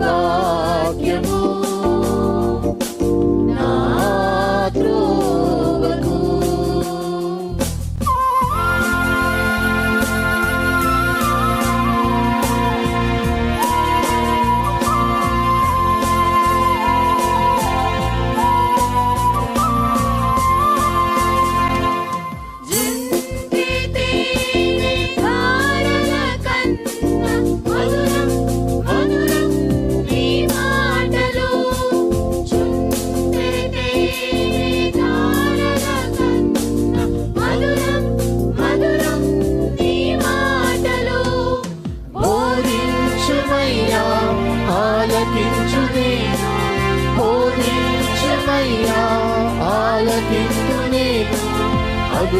వాక్యము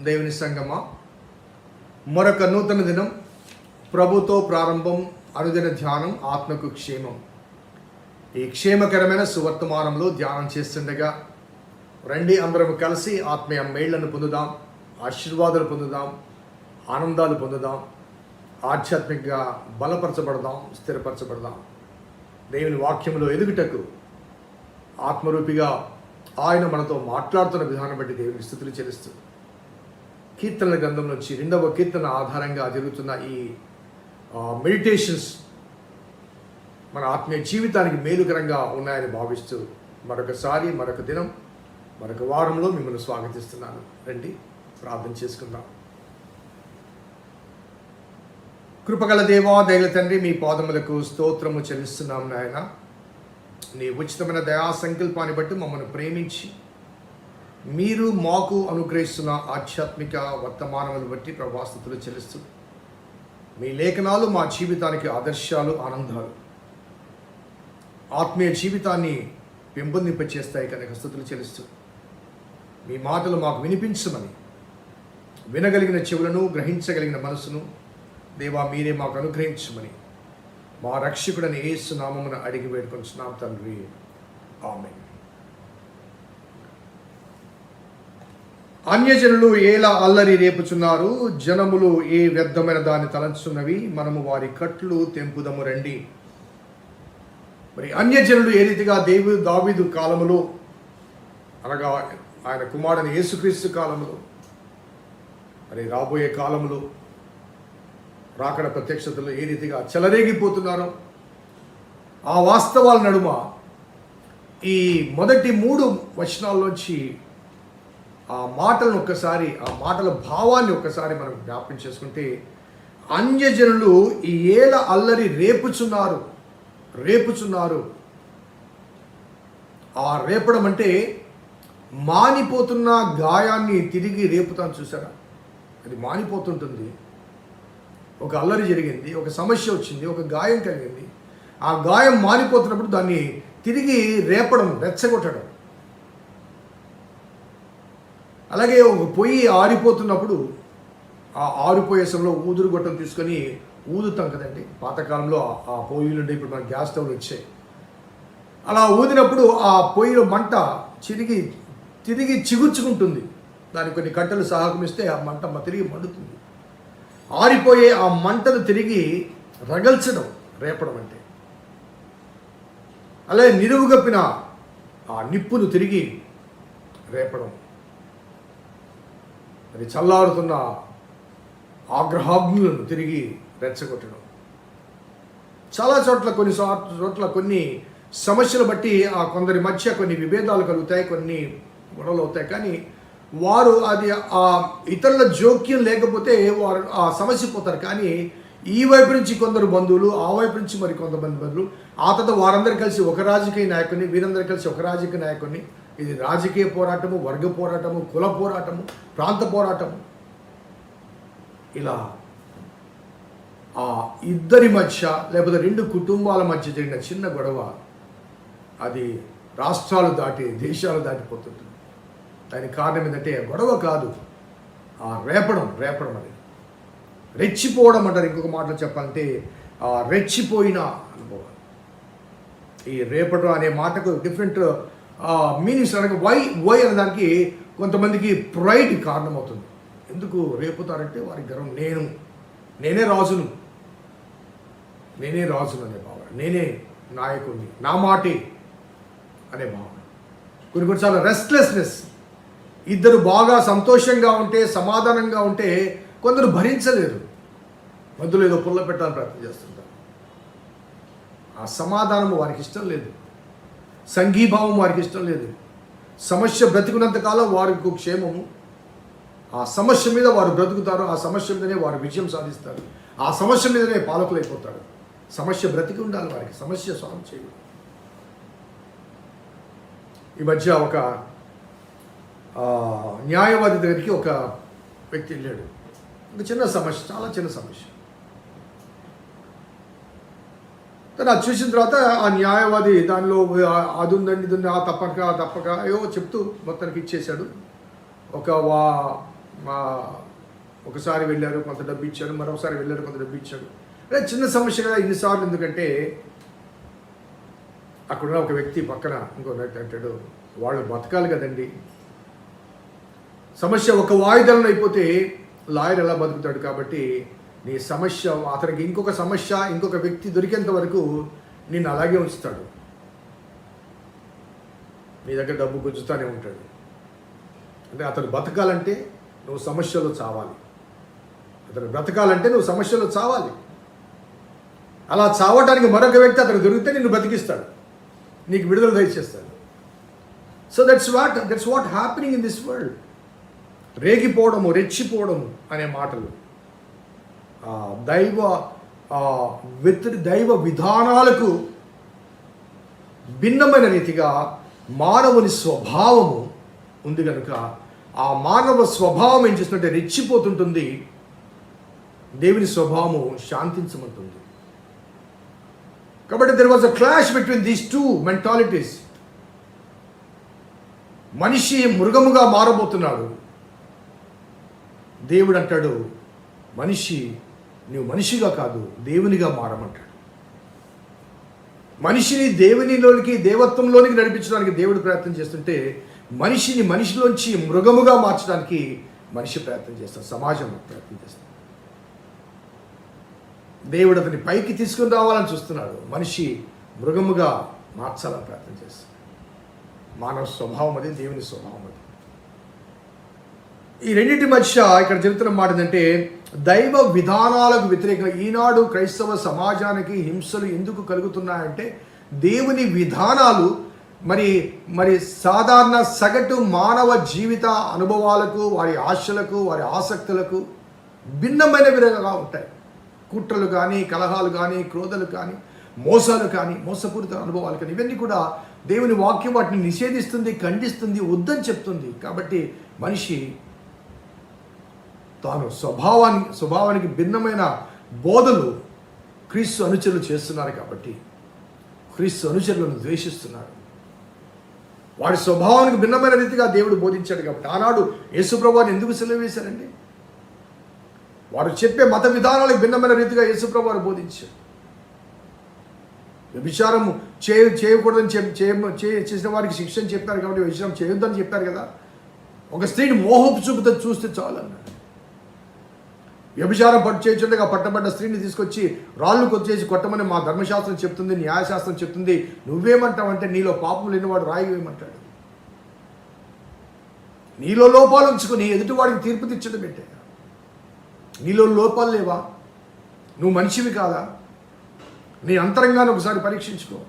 దేవుని సంగమా? మరొక నూతన దినం ప్రభుతో ప్రారంభం అనుదిన ధ్యానం ఆత్మకు క్షేమం. ఈ క్షేమకరమైన సువర్తమానంలో ధ్యానం చేస్తుండగా రండి అందరం కలిసి ఆత్మీయ మేళ్ళను పొందుదాం ఆశీర్వాదాలు పొందుదాం ఆనందాలు పొందుదాం ఆధ్యాత్మికంగా బలపరచబడదాం స్థిరపరచబడదాం. దేవుని వాక్యంలో ఎదుగుటకు ఆత్మరూపిగా ఆయన మనతో మాట్లాడుతున్న విధానం బట్టి దేవుని స్థుతులు చెల్లిస్తుంది కీర్తనల గ్రంథం నుంచి రెండవ కీర్తన ఆధారంగా జరుగుతున్న ఈ మెడిటేషన్స్ మన ఆత్మీయ జీవితానికి మేలుకరంగా ఉన్నాయని భావిస్తూ మరొకసారి మరొక దినం మరొక వారంలో మిమ్మల్ని స్వాగతిస్తున్నాను. రండి ప్రార్థన చేసుకుందాం. కృపగల దేవా దైల తండ్రి మీ పాదములకు స్తోత్రము చెల్లిస్తున్నాం నాయన. నీ ఉచితమైన దయా సంకల్పాన్ని బట్టి మమ్మల్ని ప్రేమించి మీరు మాకు అనుగ్రహిస్తున్న ఆధ్యాత్మిక వర్తమానములు బట్టి ప్రభాస్తుతులు చెల్లిస్తూ మీ లేఖనాలు మా జీవితానికి ఆదర్శాలు ఆనందాలు ఆత్మీయ జీవితాన్ని పెంపొందింపచేస్తాయి కనుక స్థుతులు చెల్లిస్తూ మీ మాటలు మాకు వినిపించమని వినగలిగిన చెవులను గ్రహించగలిగిన మనసును దేవా మీరే మాకు అనుగ్రహించమని మా రక్షకుడని ఏసు నామమున అడిగి వేడుకొంచున్నాం తండ్రి. ఆమె అన్యజనులు ఏలా అల్లరి రేపుచున్నారు? జనములు ఏ వ్యర్థమైన దాన్ని తలంచున్నవి మనము వారి కట్లు తెంపుదము రండి. మరి అన్యజనులు ఏ రీతిగా దేవు దావీదు కాలములో అనగా ఆయన కుమారుని యేసుక్రీస్తు కాలములో మరి రాబోయే కాలంలో రాకడ ప్రత్యక్షతలో ఏ రీతిగా చెలరేగిపోతున్నారో ఆ వాస్తవాల నడుమ ఈ మొదటి మూడు వచనాల్లోంచి ఆ మాటలను ఒక్కసారి ఆ మాటల భావాన్ని ఒక్కసారి మనం జ్ఞాపకం చేసుకుంటే అన్యజనులు ఈ ఏల అల్లరి రేపుచున్నారు రేపుచున్నారు. ఆ రేపడం అంటే మానిపోతున్న గాయాన్ని తిరిగి రేపుతాను చూసారా అది మానిపోతుంటుంది. ఒక అల్లరి జరిగింది ఒక సమస్య వచ్చింది ఒక గాయం కలిగింది. ఆ గాయం మారిపోతున్నప్పుడు దాన్ని తిరిగి రేపడం రెచ్చగొట్టడం. అలాగే ఒక పొయ్యి ఆరిపోతున్నప్పుడు ఆ ఆరిపోయే సమయంలో ఊదురు గొట్టం తీసుకొని ఊదుతాం కదండి. పాతకాలంలో ఆ- పొయ్యిలు ఉండే ఇప్పుడు మన గ్యాస్ స్టవ్లు వచ్చాయి. అలా ఊదినప్పుడు ఆ పొయ్యిలో మంట చిరిగి తిరిగి చిగుర్చుకుంటుంది. దానికి కొన్ని కట్టెలు సహకమిస్తే ఆ మంట తిరిగి మండుతుంది. ఆరిపోయే ఆ మంటను తిరిగి రగల్చడం రేపడం అంటే. అలాగే నిలువుగప్పిన ఆ నిప్పును తిరిగి రేపడం. అది చల్లారుతున్న ఆగ్రహాగ్నులను తిరిగి రెచ్చగొట్టడం. చాలా చోట్ల కొన్ని చోట్ల కొన్ని సమస్యలు బట్టి ఆ కొందరి మధ్య కొన్ని విభేదాలు కలుగుతాయి కొన్ని గొడవలు అవుతాయి కానీ వారు అది ఆ ఇతరుల జోక్యం లేకపోతే వారు ఆ సమస్య పోతారు కానీ ఈ వైపు నుంచి కొందరు బంధువులు ఆ వైపు నుంచి మరి కొంతమంది బంధువులు ఆ తర్వాత వారందరూ కలిసి ఒక రాజకీయ నాయకుని వీరందరూ కలిసి ఒక రాజకీయ నాయకుని ఇది రాజకీయ పోరాటము వర్గ పోరాటము కుల పోరాటము ప్రాంత పోరాటము. ఇలా ఆ ఇద్దరి మధ్య లేకపోతే రెండు కుటుంబాల మధ్య జరిగిన చిన్న గొడవ అది రాష్ట్రాలు దాటి దేశాలు దాటిపోతుంది. దానికి కారణం ఏంటంటే గొడవ కాదు. ఆ రేపడం రేపడం అది. రెచ్చిపోవడం అంటారు ఇంకొక మాటలో చెప్పాలంటే ఆ రెచ్చిపోయిన అనుభవం ఈ రేపడం అనే మాటకు డిఫరెంట్ మీనింగ్స్ అనగా వై వై అనే దానికి కొంతమందికి ప్రైడ్ కారణమవుతుంది. ఎందుకు రేపుతారంటే వారి గర్వం నేను నేనే రాజును. నేనే రాజును అనే భావన. నేనే నాయకుడిని. నా మాటే అనే భావన. కొన్ని కొన్నిసార్లు రెస్ట్లెస్నెస్ ఇద్దరు బాగా సంతోషంగా ఉంటే సమాధానంగా ఉంటే కొందరు భరించలేరు. మధ్యలో ఏదో పుల్ల పెట్టాలని ప్రయత్నం చేస్తుంటారు. ఆ సమాధానం వారికి ఇష్టం లేదు. సంఘీభావం వారికి ఇష్టం లేదు. సమస్య బ్రతికున్నంత కాలం వారికి క్షేమము. ఆ సమస్య మీద వారు బ్రతుకుతారు. ఆ సమస్య మీదనే వారు విజయం సాధిస్తారు. ఆ సమస్య మీదనే పాలకులు అయిపోతారు సమస్య బ్రతికి ఉండాలి వారికి. సమస్య సాల్వ్ చేయదు ఈ మధ్య ఒక న్యాయవాది దగ్గరికి ఒక వ్యక్తి వెళ్ళాడు. ఒక చిన్న సమస్య చాలా చిన్న సమస్య. తను అది చూసిన తర్వాత ఆ న్యాయవాది దానిలో అది ఉందండి ఇది ఉంది ఆ తప్పక ఆ తప్పక ఏవో చెప్తూ మొత్తానికి ఇచ్చేశాడు. ఒక వా మా ఒకసారి వెళ్ళారు కొంత డబ్బు ఇచ్చాడు మరొకసారి వెళ్ళారు కొంత డబ్బు ఇచ్చాడు అదే చిన్న సమస్య కదా ఇన్నిసార్లు ఎందుకంటే అక్కడున్న ఒక వ్యక్తి పక్కన ఇంకో వ్యక్తి అంటాడు వాళ్ళు బతకాలి కదండి సమస్య ఒక వాయిదాలను అయిపోతే లాయర్ ఎలా బతుకుతాడు కాబట్టి నీ సమస్య అతనికి ఇంకొక సమస్య ఇంకొక వ్యక్తి దొరికేంత వరకు నిన్ను అలాగే ఉంచుతాడు. నీ దగ్గర డబ్బు గుజ్జుతూనే ఉంటాడు. అంటే అతను బతకాలంటే నువ్వు సమస్యలో చావాలి. అతను బ్రతకాలంటే నువ్వు సమస్యలో చావాలి. అలా చావటానికి మరొక వ్యక్తి అతను దొరికితే నిన్ను బతికిస్తాడు. నీకు విడుదల దయచేస్తాడు. So that's what that's what happening in this world రేగిపోవడము రెచ్చిపోవడము అనే మాటలు. దైవ ఆ, వ్యతిరి దైవ విధానాలకు భిన్నమైన రీతిగా మానవుని స్వభావము ఉంది కనుక ఆ మానవ స్వభావం ఏం చేస్తుంటే రెచ్చిపోతుంటుంది. దేవుని స్వభావము శాంతించమంటుంది కాబట్టి there was a clash between these two mentalities మనిషి మృగముగా మారబోతున్నాడు. దేవుడు అంటాడు మనిషి నువ్వు మనిషిగా కాదు దేవునిగా మారమంటాడు. మనిషిని దేవునిలోనికి దేవత్వంలోనికి నడిపించడానికి దేవుడు ప్రయత్నం చేస్తుంటే మనిషిని మనిషిలోంచి మృగముగా మార్చడానికి మనిషి ప్రయత్నం చేస్తాడు సమాజం ప్రయత్నం చేస్తాడు. దేవుడు అతని పైకి తీసుకుని రావాలని చూస్తున్నాడు మనిషి మృగముగా మార్చాలని ప్రయత్నం చేస్తాడు. మానవ స్వభావం అది దేవుని స్వభావం అది. ఈ రెండింటి మధ్య ఇక్కడ చెబుతున్న మాట ఏంటంటే దైవ విధానాలకు వ్యతిరేకంగా ఈనాడు క్రైస్తవ సమాజానికి హింసలు ఎందుకు కలుగుతున్నాయంటే దేవుని విధానాలు మరి మరి సాధారణ సగటు మానవ జీవిత అనుభవాలకు వారి ఆశలకు వారి ఆసక్తులకు భిన్నమైన విధంగా ఉంటాయి. కుట్రలు కానీ కలహాలు కానీ క్రోధలు కానీ మోసాలు కానీ మోసపూరిత అనుభవాలు కానీ ఇవన్నీ కూడా దేవుని వాక్యం వాటిని నిషేధిస్తుంది ఖండిస్తుంది వద్దని చెప్తుంది. కాబట్టి మనిషి తాను స్వభావాన్ని స్వభావానికి భిన్నమైన బోధలు క్రీస్తు అనుచరులు చేస్తున్నారు కాబట్టి క్రీస్తు అనుచరులను ద్వేషిస్తున్నారు. వాడి స్వభావానికి భిన్నమైన రీతిగా దేవుడు బోధించాడు కాబట్టి ఆనాడు యేసుప్రభుని ఎందుకు సెలవు వేశారండి? వారు చెప్పే మత విధానాలకు భిన్నమైన రీతిగా యేసుప్రభు వారు బోధించారు. వ్యభిచారం చేయ చేయకూడదని చేయ చే- చేసిన వారికి శిక్షణ చెప్పారు కాబట్టి వ్యభిచారం చేయొద్దని చెప్పారు కదా? ఒక స్త్రీని మోహపు చూపుతో చూస్తే చాలన్నాడు వ్యభిచారం పట్టు చేయించుండగా పట్టబడ్డ స్త్రీని తీసుకొచ్చి రాళ్ళు కొచ్చేసి కొట్టమని మా ధర్మశాస్త్రం చెప్తుంది న్యాయశాస్త్రం చెప్తుంది. నువ్వేమంటావంటే నీలో పాపం లేనివాడు రాయి వేయమంటాడు. నీలో లోపాలు ఉంచుకొని ఎదుటివాడికి తీర్పు తెచ్చడం పెట్టే. నీలో లోపాలు లేవా? నువ్వు మనిషివి కాదా? నీ అంతరంగాన్ని ఒకసారి పరీక్షించుకో.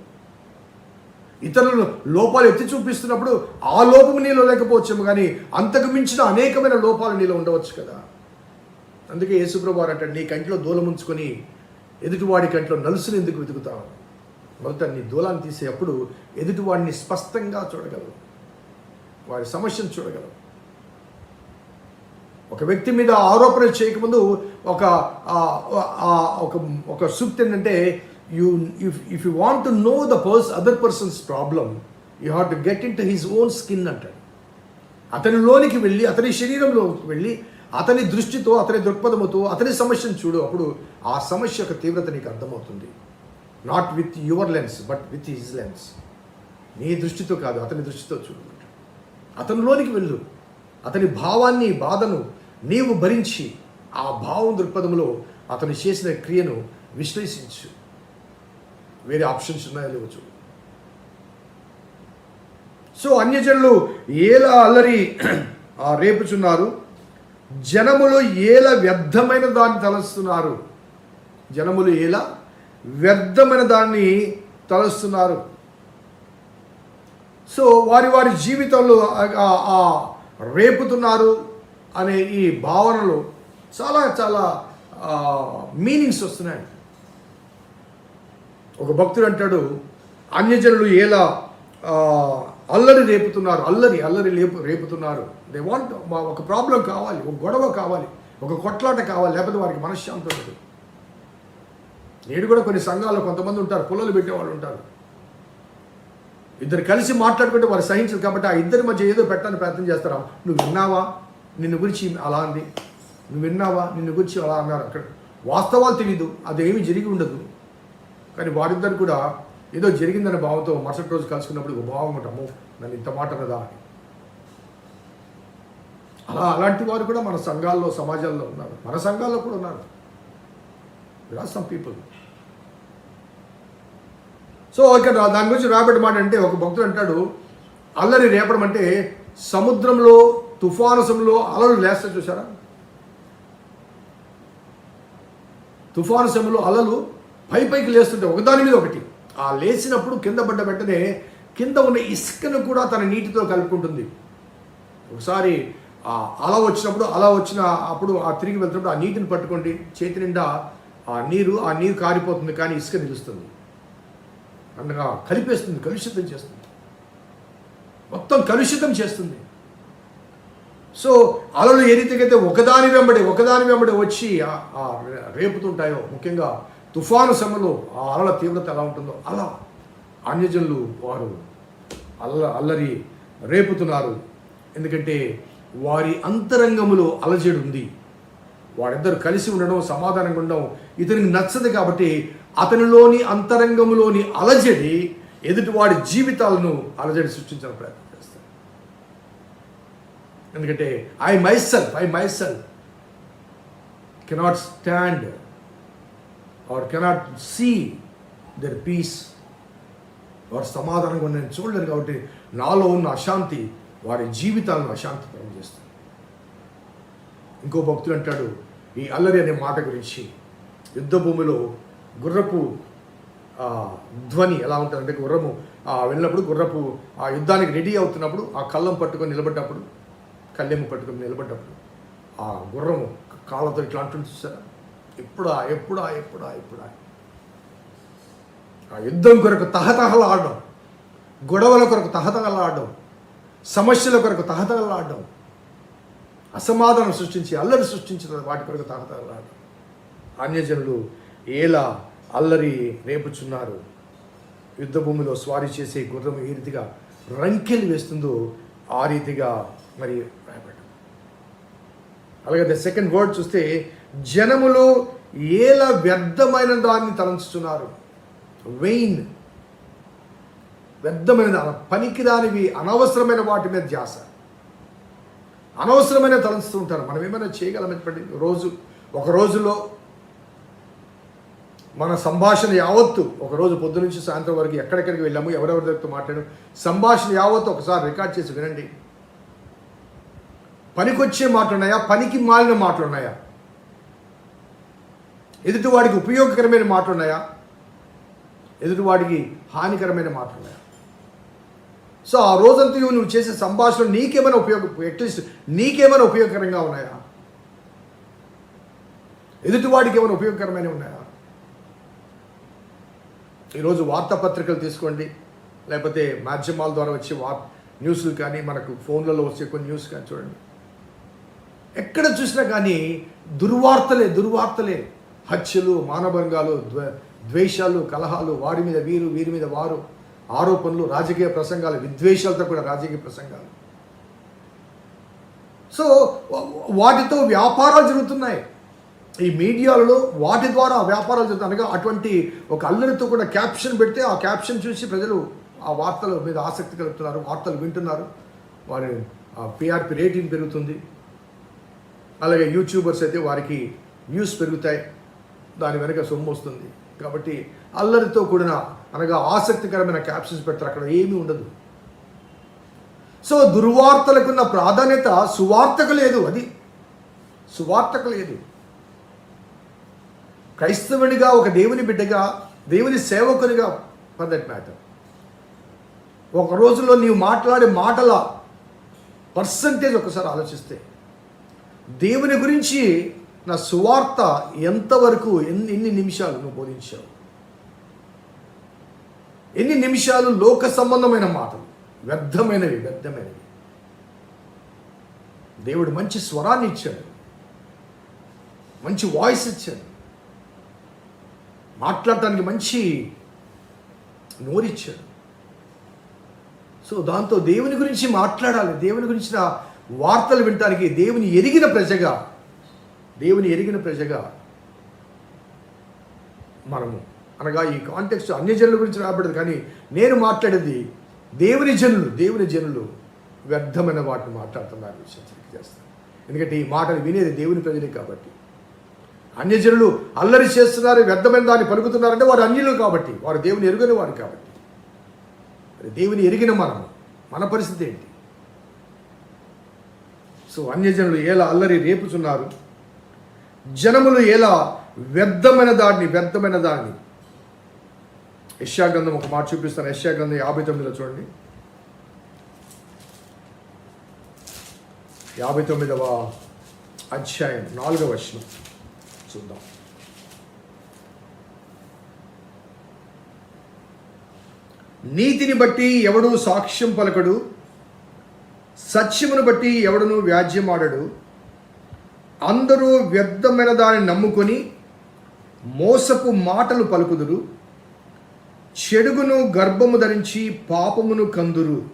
ఇతరులు లోపాలు ఎత్తి చూపిస్తున్నప్పుడు ఆ లోపం నీలో లేకపోవచ్చేమో కానీ అంతకు మించిన అనేకమైన లోపాలు నీలో ఉండవచ్చు కదా. అందుకే యేసుప్రభు అంట నీ కంటిలో దూలముంచుకొని ఎదుటివాడి కంటిలో నలుసుని ఎందుకు వెతుకుతావు? మొదట నీ దూలాన్ని తీసేటప్పుడు ఎదుటివాడిని స్పష్టంగా చూడగలవు. వారి సమస్యను చూడగలవు. ఒక వ్యక్తి మీద ఆరోపణ చేయకముందు ఒక ఒక ఒక సూక్తి ఏంటంటే you if if you want to know the purse other persons problem you have to get in to his own skin అంటాడు. అతనిలోనికి వెళ్ళి అతని శరీరంలోకి వెళ్ళి అతని దృష్టితో అతని దృక్పథముతో అతని సమస్యను చూడు. అప్పుడు ఆ సమస్య యొక్క తీవ్రత నీకు అర్థమవుతుంది. Not with your lens but with his lens నీ దృష్టితో కాదు అతని దృష్టితో చూడు. అతనిలోనికి వెళ్ళు. అతని భావాన్ని బాధను నీవు భరించి ఆ భావం దృక్పథంలో అతను చేసిన క్రియను విశ్లేషించు. వేరే ఆప్షన్స్ ఉన్నాయో లేవో చూడు. సో అన్యజనులు ఏలా అల్లరి రేపుచున్నారు. జనములు ఏల వ్యర్థమైన దాన్ని తలస్తున్నారు? జనములు ఏల వ్యర్థమైన దాన్ని తలస్తున్నారు. సో వారి వారి జీవితంలో రేపుతున్నారు అనే ఈ భావనలు చాలా చాలా మీనింగ్స్ వస్తున్నాయి. ఒక భక్తుడు అంటాడు అన్యజనులు ఎలా అల్లరి రేపుతున్నారు అల్లరి అల్లరి లేపు రేపుతున్నారు. దే వాంట్ ఒక ప్రాబ్లం కావాలి ఒక గొడవ కావాలి ఒక కొట్లాట కావాలి లేకపోతే వారికి మనశ్శాంతి ఉండదు. నేడు కూడా కొన్ని సంఘాల్లో కొంతమంది ఉంటారు పుల్లలు పెట్టేవాళ్ళు ఉంటారు. ఇద్దరు కలిసి మాట్లాడుకుంటే వారు సహించదు కాబట్టి ఆ ఇద్దరి మధ్య ఏదో పెట్టాలని ప్రయత్నం చేస్తారా. నువ్వు విన్నావా? నిన్ను గురించి అలా అంది. నువ్వు విన్నావా? నిన్ను గురించి అలా అన్నారు. అక్కడ వాస్తవాలు తెలీదు అదేమీ జరిగి ఉండదు. కానీ వారిద్దరు కూడా ఏదో జరిగిందనే భావంతో మరుసటి రోజు కలుసుకున్నప్పుడు ఒక భావం ఉంటాము నన్ను ఇంత మాట అన్నదా అని. అలా అలాంటి వారు కూడా మన సంఘాల్లో సమాజాల్లో ఉన్నారు. మన సంఘాల్లో కూడా ఉన్నారు. సమ్ పీపుల్ సో ఇక్కడ దాని గురించి రాబట్టి మాట అంటే ఒక భక్తుడు అంటాడు అల్లరి రేపడం అంటే సముద్రంలో తుఫాను సమయంలో అలలు లేస్తా చూసారా తుఫాను సమయంలో అలలు పై పైకి లేస్తుంటాయి. ఒకదాని మీద ఒకటి. ఆ లేచినప్పుడు కింద పడ్డ వెంటనే కింద ఉన్న ఇసుకను కూడా తన నీటితో కలుపుకుంటుంది. ఒకసారి ఆ అల వచ్చినప్పుడు అలా వచ్చిన అప్పుడు ఆ తిరిగి వెళ్తున్నప్పుడు ఆ నీటిని పట్టుకోండి. చేతి నిండా ఆ నీరు ఆ నీరు కారిపోతుంది కానీ ఇసుక నిలుస్తుంది. అనగా కలిపేస్తుంది కలుషితం చేస్తుంది. మొత్తం కలుషితం చేస్తుంది. సో అలలు ఏ రీతికైతే ఒకదాని వెంబడి ఒకదాని వెంబడి వచ్చి రేపుతుంటాయో ముఖ్యంగా తుఫాను సమయంలో ఆ అలల తీవ్రత ఎలా ఉంటుందో అలా అన్యజనులు వారు అల్ల అల్లరి రేపుతున్నారు. ఎందుకంటే వారి అంతరంగములో అలజడి ఉంది. వారిద్దరు కలిసి ఉండడం సమాధానంగా ఉండడం ఇతనికి నచ్చదు కాబట్టి అతనిలోని అంతరంగములోని అలజడి ఎదుటివాడి జీవితాలను అలజడి సృష్టించడం ప్రయత్నం చేస్తారు ఎందుకంటే I myself I myself cannot stand or cannot see the peace వారు సమాధానంగా ఉన్న నేను చూడలేరు కాబట్టి నాలో ఉన్న అశాంతి వారి జీవితాలను అశాంతికరం చేస్తుంది ఇంకో భక్తుడు అంటాడు ఈ అల్లరి అనే మాట గురించి యుద్ధ భూమిలో గుర్రపు ధ్వని ఎలా ఉంటుందంటే గుర్రము వెళ్ళినప్పుడు గుర్రపు ఆ యుద్ధానికి రెడీ అవుతున్నప్పుడు ఆ కళ్ళం పట్టుకొని నిలబడ్డప్పుడు కళ్ళెము పట్టుకొని నిలబడ్డప్పుడు ఆ గుర్రము కాళ్ళతో ఇట్లా అంటుంది చూసారా ఎప్పుడా ఎప్పుడా ఎప్పుడా ఎప్పుడా? ఆ యుద్ధం కొరకు తహతహలాడడం గొడవల కొరకు తహతగలాడడం సమస్యల కొరకు తహతగలాడడం అసమాధానం సృష్టించి అల్లరి సృష్టించిన వాటి కొరకు తహతగలాడడం అన్యజనులు ఏలా అల్లరి రేపుచున్నారు? యుద్ధ భూమిలో స్వారీ చేసే గుర్రం ఏ రీతిగా రంకెలు వేస్తుందో ఆ రీతిగా మరి రాయబడ్డం. అలాగే ద సెకండ్ వర్డ్ చూస్తే జనములు ఏల వ్యర్థమైన దాన్ని తలంచుతున్నారు వెయిన్ వ్యర్థమైన దాని పనికి దానివి అనవసరమైన వాటి మీద ధ్యాస. అనవసరమైన తలంచుతూ ఉంటారు. మనం ఏమైనా చేయగలం చెప్పండి? రోజు ఒక రోజులో మన సంభాషణ యావత్తు ఒకరోజు పొద్దు నుంచి సాయంత్రం వరకు ఎక్కడెక్కడికి వెళ్ళాము ఎవరెవరి దగ్గరతో మాట్లాడాము సంభాషణ యావత్తు ఒకసారి రికార్డ్ చేసి వినండి. పనికొచ్చే మాటలు ఉన్నాయా పనికి మాలిన మాటలు ఉన్నాయా ఎదుటివాడికి ఉపయోగకరమైన మాటలు ఉన్నాయా ఎదుటివాడికి హానికరమైన మాటలు ఉన్నాయా సో ఆ రోజంతా నువ్వు చేసే సంభాషణ నీకేమైనా ఉపయోగ అట్లీస్ట్ నీకేమైనా ఉపయోగకరంగా ఉన్నాయా? ఎదుటివాడికి ఏమైనా ఉపయోగకరమైన ఉన్నాయా? ఈరోజు వార్తాపత్రికలు తీసుకోండి. లేకపోతే మాధ్యమాల ద్వారా వచ్చే వార్ న్యూస్లు కానీ మనకు ఫోన్లలో వచ్చే కొన్ని న్యూస్ కానీ చూడండి. ఎక్కడ చూసినా కానీ దుర్వార్తలే దుర్వార్తలే. హత్యలు మానభంగాలు ద్వ ద్వేషాలు కలహాలు వారి మీద వీరు వీరి మీద వారు ఆరోపణలు రాజకీయ ప్రసంగాలు విద్వేషాలతో కూడా రాజకీయ ప్రసంగాలు. సో వాటితో వ్యాపారాలు జరుగుతున్నాయి. ఈ మీడియాలలో వాటి ద్వారా వ్యాపారాలు జరుగుతాయి అనగా అటువంటి ఒక అల్లరితో కూడా క్యాప్షన్ పెడితే ఆ క్యాప్షన్ చూసి ప్రజలు ఆ వార్తల మీద ఆసక్తి కలుపుతున్నారు వార్తలు వింటున్నారు. వారి పిఆర్పి రేటింగ్ పెరుగుతుంది. అలాగే యూట్యూబర్స్ అయితే వారికి వ్యూస్ పెరుగుతాయి. దాని వెనక సొమ్ము వస్తుంది. కాబట్టి అల్లరితో కూడిన అనగా ఆసక్తికరమైన క్యాప్షన్స్ పెడతారు. అక్కడ ఏమీ ఉండదు. సో దుర్వార్తలకున్న ప్రాధాన్యత సువార్తకు లేదు అది. సువార్తకు లేదు. క్రైస్తవునిగా ఒక దేవుని బిడ్డగా దేవుని సేవకునిగా ఫర్ దట్ మ్యాటర్ ఒక రోజులో నీవు మాట్లాడే మాటల పర్సంటేజ్ ఒకసారి ఆలోచిస్తే దేవుని గురించి నా సువార్త ఎంతవరకు ఎన్ని ఎన్ని నిమిషాలు నువ్వు బోధించావు? ఎన్ని నిమిషాలు లోక సంబంధమైన మాటలు? వ్యర్థమైనవి వ్యర్థమైనవి. దేవుడు మంచి స్వరాన్ని ఇచ్చాడు. మంచి వాయిస్ ఇచ్చాడు. మాట్లాడటానికి మంచి నోరిచ్చాడు. సో దాంతో దేవుని గురించి మాట్లాడాలి. దేవుని గురించిన వార్తలు వినటానికి దేవుని ఎరిగిన ప్రజగా దేవుని ఎరిగిన ప్రజగా మనము. అనగా ఈ కాంటెక్స్ట్ అన్య జనుల గురించి రాబడదు కానీ నేను మాట్లాడేది దేవుని జనులు దేవుని జనులు వ్యర్థమైన వాటిని మాట్లాడుతున్నారు విషయం తెలియజేస్తాను ఎందుకంటే ఈ మాటలు వినేది దేవుని ప్రజలే కాబట్టి. అన్యజనులు అల్లరి చేస్తున్నారు వ్యర్థమైన దాన్ని పలుకుతున్నారంటే వారు అన్యులు కాబట్టి వారు దేవుని ఎరుగని వారు కాబట్టి. మరి దేవుని ఎరిగిన మనం మన పరిస్థితి ఏంటి? సో అన్యజనులు ఎలా అల్లరి రేపుచున్నారు జనములు ఎలా? వ్యర్థమైన దాన్ని వ్యర్థమైన దాన్ని. యశ్యాగ్రంథం ఒక మాట చూపిస్తాను. యశ్యాగ్రంథం యాభై తొమ్మిదిలో చూడండి. యాభై తొమ్మిదవ అధ్యాయం నాలుగవ వచనం. చూద్దాం. నీతిని బట్టి ఎవడు సాక్ష్యం పలకడు సత్యమును బట్టి ఎవడును వ్యాజ్యమాడడు. అందరూ వ్యర్థమైన దాన్ని నమ్ముకొని మోసపు మాటలు పలుకుదురు చెడుగును గర్భము ధరించి పాపమును కందురు.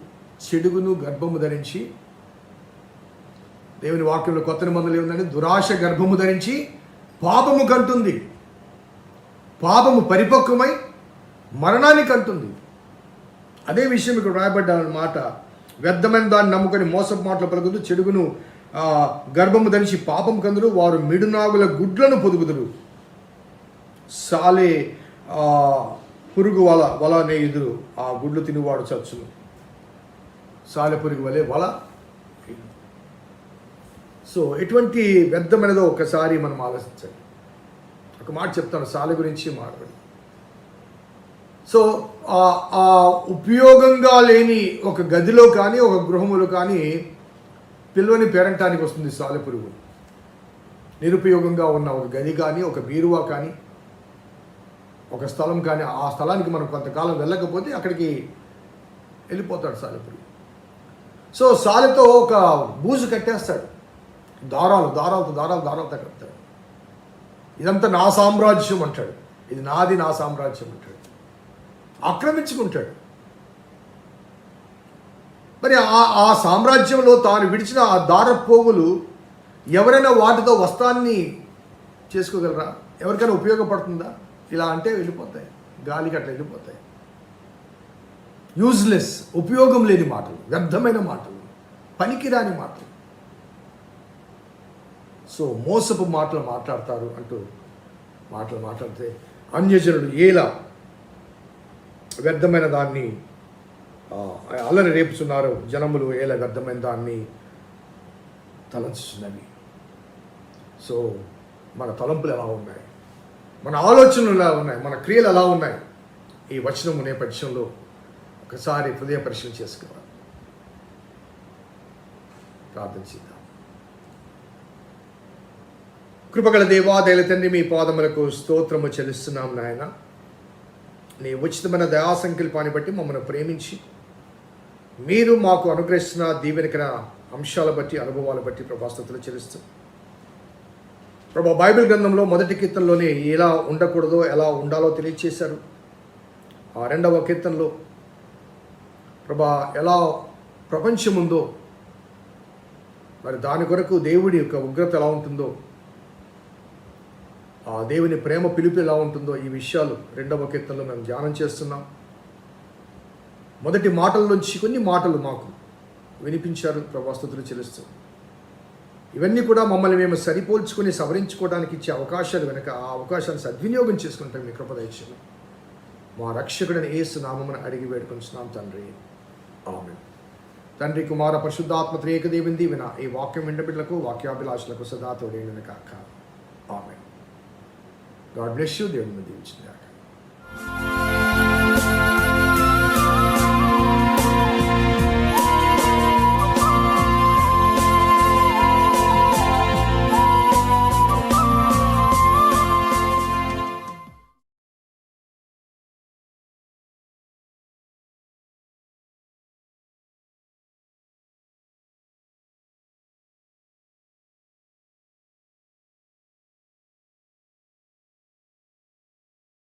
చెడుగును గర్భము ధరించి దేవుని వాక్యంలో కొత్త నిబంధనలు ఏముందంటే దురాశ గర్భము ధరించి పాపము కంటుంది. పాపము పరిపక్వమై మరణాన్ని కంటుంది. అదే విషయం ఇక్కడ రాయబడ్డ మాట వ్యర్థమైన దాన్ని నమ్ముకొని మోసపు మాటలు పలుకుదు చెడుగును గర్భము ధరించి పాపం కందులు వారు మిడునాగుల గుడ్లను పొదుగుదురు. సాలే పురుగు వల వల నేయుదురు ఆ గుడ్లు తినివాడు చచ్చును. సాలె పురుగు వలె వల సో ఎటువంటి వ్యర్థమైనదో ఒకసారి మనం ఆలోచించండి. ఒక మాట చెప్తాను సాలె గురించి మాట్లాడి. సో ఆ- ఆ ఉపయోగంగా లేని ఒక గదిలో కానీ ఒక గృహములో కానీ పిల్లని పేరంటానికి వస్తుంది సాలెపురుగు. నిరుపయోగంగా ఉన్న ఒక గది కానీ ఒక బీరువా కానీ ఒక స్థలం కానీ ఆ స్థలానికి మనం కొంతకాలం వెళ్ళకపోతే అక్కడికి వెళ్ళిపోతాడు సాలెపురుగు. సో సాలెతో ఒక బూజు కట్టేస్తాడు. దారాలు దారాలతో దారాలు దారాలతో కడతాడు. ఇదంతా నా సామ్రాజ్యం అంటాడు. ఇది నాది నా సామ్రాజ్యం అంటాడు. ఆక్రమించుకుంటాడు. మరి ఆ ఆ సామ్రాజ్యంలో తాను విడిచిన ఆ దార పోగులు ఎవరైనా వాటితో వస్త్రాన్ని చేసుకోగలరా? ఎవరికైనా ఉపయోగపడుతుందా? ఇలా అంటే వెళ్ళిపోతాయి. గాలికి అట్లా వెళ్ళిపోతాయి. యూజ్లెస్ ఉపయోగం లేని మాటలు వ్యర్థమైన మాటలు పనికిరాని మాటలు. సో మోసపు మాటలు మాట్లాడతారు అంటూ మాటలు మాట్లాడితే అన్యజనుడు ఏలా వ్యర్థమైన దాన్ని అల్లరి రేపుతున్నారు జనములు ఏలా వ్యర్థమైన దాన్ని తలంచుతున్నవి సో మన తలంపులు ఎలా ఉన్నాయి? మన ఆలోచనలు ఎలా ఉన్నాయి? మన క్రియలు ఎలా ఉన్నాయి? ఈ వచనము నేపథ్యంలో ఒకసారి హృదయ పరిశీలన చేసుకోవాలి ప్రార్థన చేద్దాం. కృపగల దేవాదేల తండ్రి మీ పాదములకు స్తోత్రము చెల్లిస్తున్నాం నాయన. నీ ఉచితమైన దయా సంకల్పాన్ని బట్టి మమ్మల్ని ప్రేమించి మీరు మాకు అనుగ్రహిస్తున్న దీవెనకర అంశాల బట్టి అనుభవాల బట్టి ప్రభాస్తలు చెల్లిస్తూ. ప్రభా బైబిల్ గ్రంథంలో మొదటి కీర్తనలోనే ఎలా ఉండకూడదో ఎలా ఉండాలో తెలియచేశారు. ఆ రెండవ కీర్తనలో ప్రభా ఎలా ప్రపంచం ఉందో మరి దాని కొరకు దేవుడి యొక్క ఉగ్రత ఎలా ఉంటుందో ఆ దేవుని ప్రేమ పిలుపు ఎలా ఉంటుందో ఈ విషయాలు రెండవ కీర్తనలో మేము ధ్యానం చేస్తున్నాం. మొదటి మాటల నుంచి కొన్ని మాటలు మాకు వినిపించారు ప్రభాస్తుతులు చెల్లిస్తూ. ఇవన్నీ కూడా మమ్మల్ని మేము సరిపోల్చుకొని సవరించుకోవడానికి ఇచ్చే అవకాశాలు వెనక ఆ అవకాశాన్ని సద్వినియోగం చేసుకుంటాం మీ కృపదయచను మా రక్షకుడిని ఏసు నామమును అడిగి వేడుకొంచున్నాం తండ్రి. ఆమె తండ్రి కుమార పరిశుద్ధాత్మ త్రేక దీవెన ఈ వాక్యం విండబిడ్లకు వాక్యాభిలాషులకు సదా తోడేను కాక ఆమె గాడ్ బ్లెస్ యూ దేవుని దీవించింది